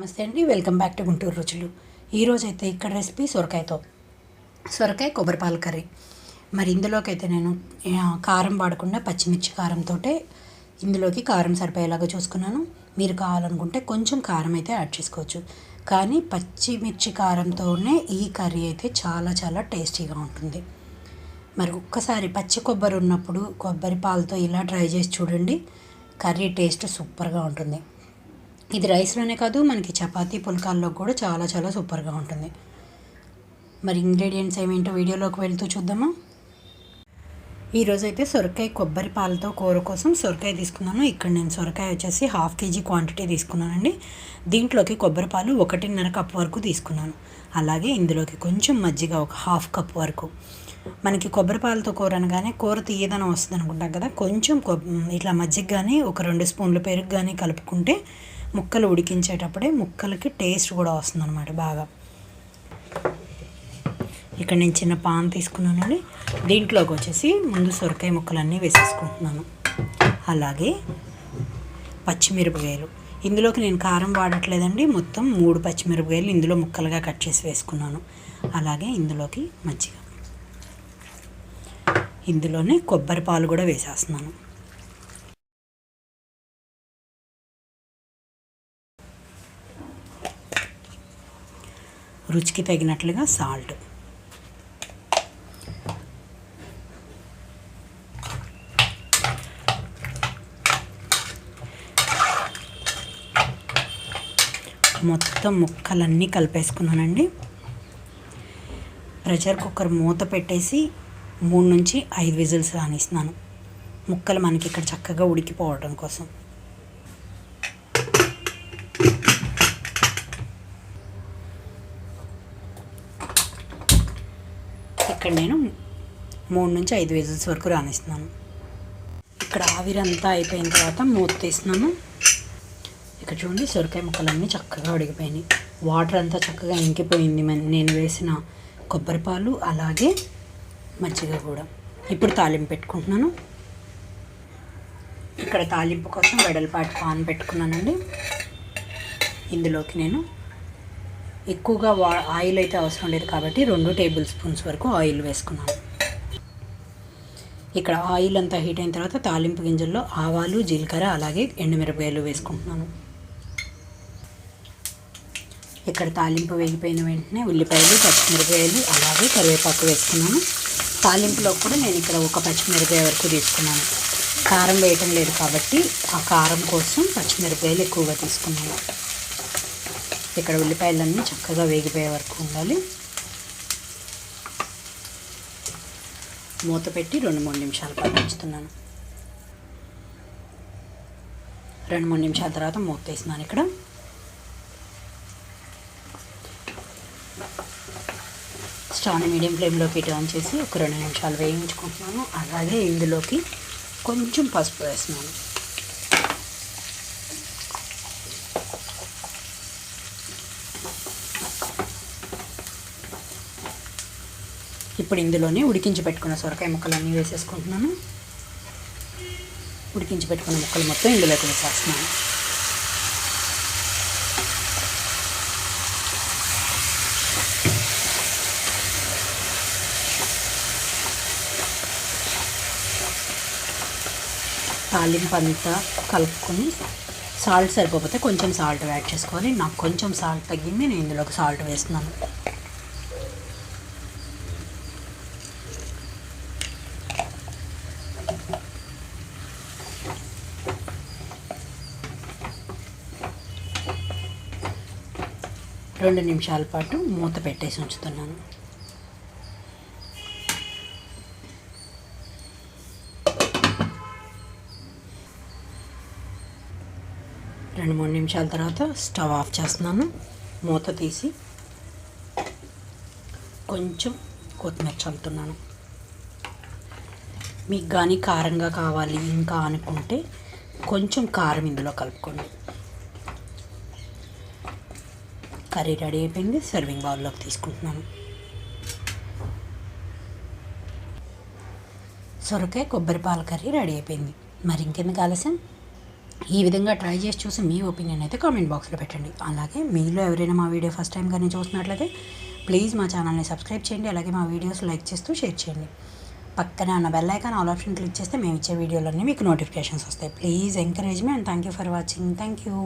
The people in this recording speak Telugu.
నమస్తే అండి. వెల్కమ్ బ్యాక్ టు గుంటూరు రుచులు. ఈరోజు అయితే ఇక్కడ రెసిపీ సొరకాయతో. సొరకాయ కొబ్బరిపాల కర్రీ. మరి ఇందులోకైతే నేను కారం వాడకుండా పచ్చిమిర్చి కారంతో ఇందులోకి కారం సరిపోయేలాగా చూసుకున్నాను. మీరు కావాలనుకుంటే కొంచెం కారం అయితే యాడ్ చేసుకోవచ్చు. కానీ పచ్చిమిర్చి కారంతోనే ఈ కర్రీ అయితే చాలా చాలా టేస్టీగా ఉంటుంది. మరి ఒక్కసారి పచ్చి కొబ్బరి ఉన్నప్పుడు కొబ్బరి పాలతో ఇలా ట్రై చేసి చూడండి. కర్రీ టేస్ట్ సూపర్గా ఉంటుంది. ఇది రైస్లోనే కాదు మనకి చపాతీ పుల్కాల్లో కూడా చాలా చాలా సూపర్గా ఉంటుంది. మరి ఇంగ్రీడియంట్స్ ఏమేంటో వీడియోలోకి వెళ్తూ చూద్దామా? ఈరోజు అయితే సొరకాయ కొబ్బరి పాలతో కూర కోసం సొరకాయ తీసుకున్నాను. ఇక్కడ నేను సొరకాయ వచ్చేసి హాఫ్ కేజీ క్వాంటిటీ తీసుకున్నానండి. దీంట్లోకి కొబ్బరి పాలు ఒకటిన్నర కప్ వరకు తీసుకున్నాను. అలాగే ఇందులోకి కొంచెం మజ్జిగ ఒక హాఫ్ కప్ వరకు. మనకి కొబ్బరి పాలతో కూర అనగానే కూర తీయదనం వస్తుంది అనుకుంటాం కదా కొంచెం ఇట్లా మజ్జిగ కానీ ఒక రెండు స్పూన్లు పెరుగు కానీ కలుపుకుంటే ముక్కలు ఉడికించేటప్పుడే ముక్కలకి టేస్ట్ కూడా వస్తుంది అనమాట బాగా. ఇక్కడ నేను చిన్న పాన్ తీసుకున్నానండి. దీంట్లోకి వచ్చేసి ముందు సొరకాయ ముక్కలన్నీ వేసేసుకుంటున్నాను. అలాగే పచ్చిమిరపకాయలు. ఇందులోకి నేను కారం వాడట్లేదండి. మొత్తం మూడు పచ్చిమిరపకాయలు ఇందులో ముక్కలుగా కట్ చేసి వేసుకున్నాను. అలాగే ఇందులోకి మజ్జిగ ఇందులోనే కొబ్బరి పాలు కూడా వేసేస్తున్నాను. రుచికి తగినట్లుగా సాల్ట్. మొత్తం ముక్కలన్నీ కలిపేసుకున్నానండి. ప్రెషర్ కుక్కర్ మూత పెట్టేసి మూడు నుంచి ఐదు విజిల్స్ రానిస్తున్నాను. ముక్కలు మనకి ఇక్కడ చక్కగా ఉడికిపోవడం కోసం. ఇక్కడ నేను మూడు నుంచి ఐదు విజిల్స్ వరకు రానిస్తున్నాను ఇక్కడ ఆవిరంతా అయిపోయిన తర్వాత మూత తీస్తున్నాను. ఇక్కడ చూడండి సొరకాయ ముక్కలన్నీ చక్కగా ఉడికిపోయినాయి వాటర్ అంతా చక్కగా ఇంకిపోయింది. నేను వేసిన కొబ్బరి పాలు అలాగే మజ్జిగ కూడా. ఇప్పుడు తాలింపు పెట్టుకుంటున్నాను. ఇక్కడ తాలింపు కోసం వెడల్పాటి పాన్ పెట్టుకున్నానండి. ఇందులోకి నేను ఎక్కువగా వా ఆయిల్ అయితే అవసరం లేదు కాబట్టి రెండు టేబుల్ స్పూన్స్ వరకు ఆయిల్ వేసుకున్నాను ఇక్కడ ఆయిల్ అంతా హీట్ అయిన తర్వాత తాలింపు గింజల్లో ఆవాలు జీలకర్ర అలాగే ఎండుమిరపకాయలు వేసుకుంటున్నాను. ఇక్కడ తాలింపు వేగిపోయిన వెంటనే ఉల్లిపాయలు పచ్చిమిరపకాయలు అలాగే కరివేపాకు వేసుకున్నాను. తాలింపులో కూడా నేను ఇక్కడ ఒక పచ్చిమిరపకాయ వరకు తీసుకున్నాను. కారం వేయటం లేదు కాబట్టి ఆ కారం కోసం పచ్చిమిరపకాయలు ఎక్కువగా తీసుకున్నాను. ఇక్కడ ఉల్లిపాయలన్నీ చక్కగా వేగిపోయే వరకు ఉండాలి. మూత పెట్టి రెండు మూడు నిమిషాల పాటు ఉంచుతున్నాను. రెండు మూడు నిమిషాల తర్వాత మూత వేసినాను ఇక్కడ. స్టవ్ని మీడియం ఫ్లేమ్లోకి టర్న్ చేసి ఒక రెండు నిమిషాలు వేయించుకుంటున్నాను. అలాగే ఇందులోకి కొంచెం పసుపు వేస్తున్నాను. ఇప్పుడు ఇందులోనే ఉడికించి పెట్టుకున్న సొరకాయ ముక్కలన్నీ వేసేసుకుంటున్నాను. ఉడికించి పెట్టుకున్న ముక్కలు మొత్తం ఇందులోకి వేసేస్తున్నాను. తాలింపు అంతా కలుపుకొని సాల్ట్ సరిపోతే కొంచెం సాల్ట్ యాడ్ చేసుకోవాలి. నాకు కొంచెం సాల్ట్ తగ్గింది నేను ఇందులోకి సాల్ట్ వేస్తున్నాను. రెండు నిమిషాల పాటు మూత పెట్టేసి ఉంచుతున్నాను. రెండు మూడు నిమిషాల తర్వాత స్టవ్ ఆఫ్ చేస్తున్నాను. మూత తీసి కొంచెం కొత్తిమీర చల్లుతున్నాను. మీకు కానీ కారంగా కావాలి ఇంకా అనుకుంటే కొంచెం కారం ఇందులో కలుపుకోండి. కర్రీ రెడీ అయిపోయింది. సర్వింగ్ బౌల్లోకి తీసుకుంటున్నాను. సొరకాయ కొబ్బరి పాల కర్రీ రెడీ అయిపోయింది. మరి ఇంకెందుకు ఆలస్యం? ఈ విధంగా ట్రై చేసి చూసి మీ ఒపీనియన్ అయితే కామెంట్ బాక్స్లో పెట్టండి. అలాగే మీలో ఎవరైనా మా వీడియో ఫస్ట్ టైం కానీ చూసినట్లయితే ప్లీజ్ మా ఛానల్ని సబ్స్క్రైబ్ చేయండి. అలాగే మా వీడియోస్ లైక్ చేస్తూ షేర్ చేయండి. పక్కనే ఉన్న bell icon all option click చేస్తే మేము ఇచ్చే వీడియోలన్నీ మీకు నోటిఫికేషన్స్ వస్తాయి. Please encourage me and thank you for watching thank you